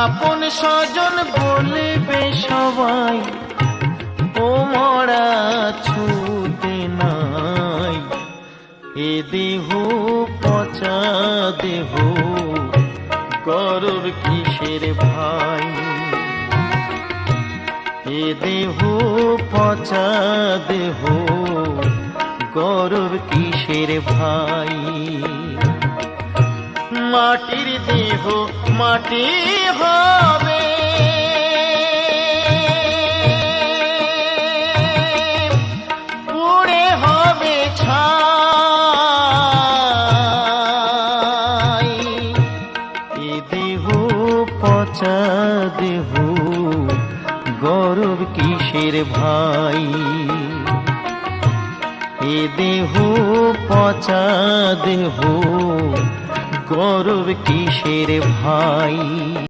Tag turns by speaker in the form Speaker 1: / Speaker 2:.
Speaker 1: আপন স্বজন বলবে সবাই ও মরা ছুতে নাই। এ দেহ, পচা দেহ গরব কিসের ভাই? এ দেহ, পচা দেহ গরব কিসের ভাই? মাটির দেহ মাটি হবে। পুড়ে হবে ছাই। এ দেহ পচা দেহ, গৌরব কিসের ভাই? এ দেহ পচা দেহ গৌরব কিসের ভাই?